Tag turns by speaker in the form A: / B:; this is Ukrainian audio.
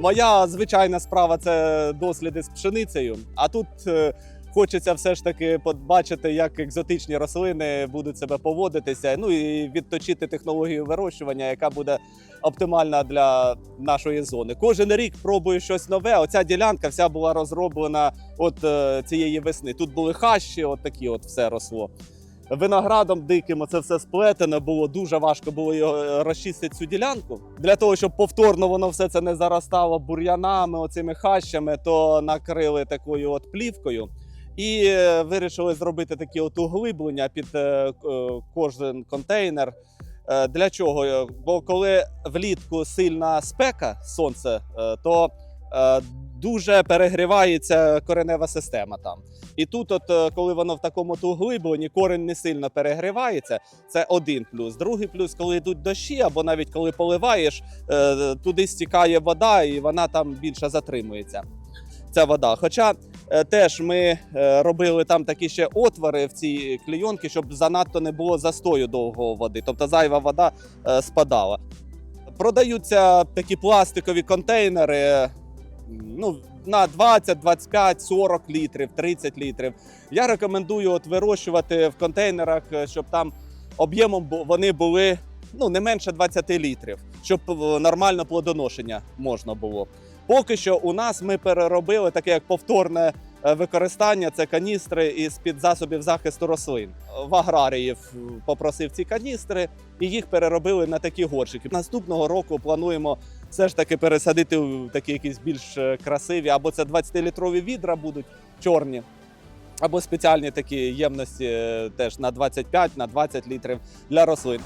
A: Моя звичайна справа це досліди з пшеницею. А тут е, хочеться все ж таки побачити, як екзотичні рослини будуть себе поводитися. Ну і відточити технологію вирощування, яка буде оптимальна для нашої зони. Кожен рік пробую щось нове. Оця ділянка вся була розроблена от е, цієї весни. Тут були хащі, от такі, от все росло. Виноградом диким це все сплетено було. Дуже важко було його е, розчистити цю ділянку. Для того, щоб повторно воно все це не заростало бур'янами, оцими хащами, то накрили такою от плівкою. І е, вирішили зробити такі от углиблення під е, кожен контейнер. Для чого? Бо коли влітку сильна спека, сонце, то дуже перегрівається коренева система там. І тут, от е, коли воно в такому углибленні, корень не сильно перегрівається. Це один плюс. Другий плюс, коли йдуть дощі, або навіть коли поливаєш, е, туди стікає вода, і вона там більше затримується. Ця вода. Хоча е, теж ми робили там такі ще отвори в цій клейонці, щоб занадто не було застою довгого води, тобто зайва вода спадала. Продаються такі пластикові контейнери ну, на 20, 25, 40 літрів, 30 літрів. Я рекомендую от вирощувати в контейнерах, е, щоб там об'ємом вони були ну, не менше 20 літрів, щоб е, нормально плодоношення можна було. Поки що у нас ми переробили таке як повторне використання це каністри із під засобів захисту рослин. В аграріїв е, попросив ці каністри і їх переробили на такі горщики. Наступного року плануємо все ж таки пересадити в такі якісь більш е, красиві, або це 20-літрові відра будуть чорні. Або спеціальні такі ємності е, теж на 25 на 20 літрів для рослин.